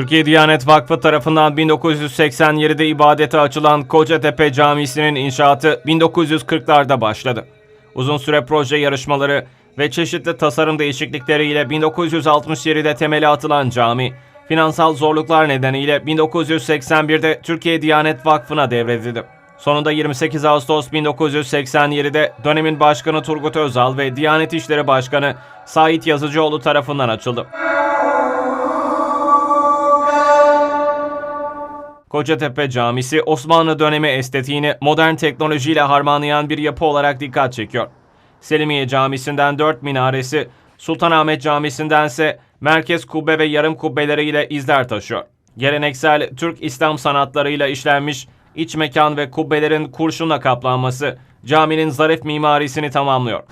Türkiye Diyanet Vakfı tarafından 1987'de ibadete açılan Kocatepe Camisi'nin inşaatı 1940'larda başladı. Uzun süre proje yarışmaları ve çeşitli tasarım değişiklikleriyle 1967'de temeli atılan cami, finansal zorluklar nedeniyle 1981'de Türkiye Diyanet Vakfı'na devredildi. Sonunda 28 Ağustos 1987'de dönemin başkanı Turgut Özal ve Diyanet İşleri Başkanı Sait Yazıcıoğlu tarafından açıldı. Kocatepe Camisi Osmanlı dönemi estetiğini modern teknolojiyle harmanlayan bir yapı olarak dikkat çekiyor. Selimiye Camisi'nden dört minaresi, Sultanahmet Camisi'ndense merkez kubbe ve yarım kubbeleriyle izler taşıyor. Geleneksel Türk İslam sanatlarıyla işlenmiş iç mekan ve kubbelerin kurşunla kaplanması caminin zarif mimarisini tamamlıyor.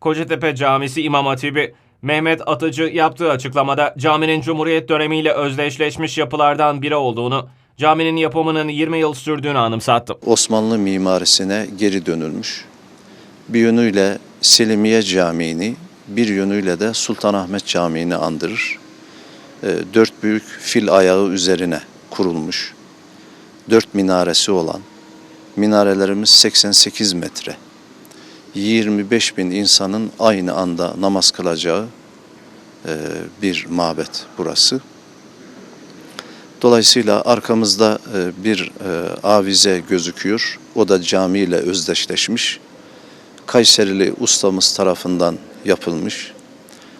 Kocatepe Camisi İmam Hatibi Mehmet Atıcı yaptığı açıklamada caminin Cumhuriyet dönemiyle özdeşleşmiş yapılardan biri olduğunu, caminin yapımının 20 yıl sürdüğünü anımsattı. Osmanlı mimarisine geri dönülmüş. Bir yönüyle Selimiye Camii'ni, bir yönüyle de Sultanahmet Camii'ni andırır. E, Dört büyük fil ayağı üzerine kurulmuş. Dört minaresi olan, minarelerimiz 88 metre. 25 bin insanın aynı anda namaz kılacağı e, bir mabet burası. Dolayısıyla arkamızda e, bir e, avize gözüküyor. O da camiyle özdeşleşmiş. Kayserili ustamız tarafından yapılmış.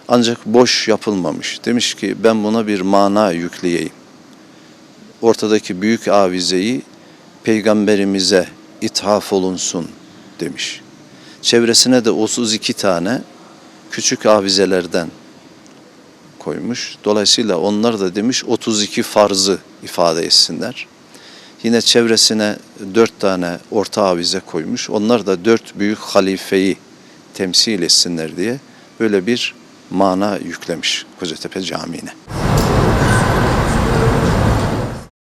Ancak boş yapılmamış. Demiş ki ben buna bir mana yükleyeyim. Ortadaki büyük avizeyi peygamberimize ithaf olunsun demiş. Çevresine de 32 tane küçük avizelerden koymuş. Dolayısıyla onlar da demiş 32 farzı ifade etsinler. Yine çevresine dört tane orta avize koymuş. Onlar da dört büyük halifeyi temsil etsinler diye böyle bir mana yüklemiş Kocatepe Camii'ne.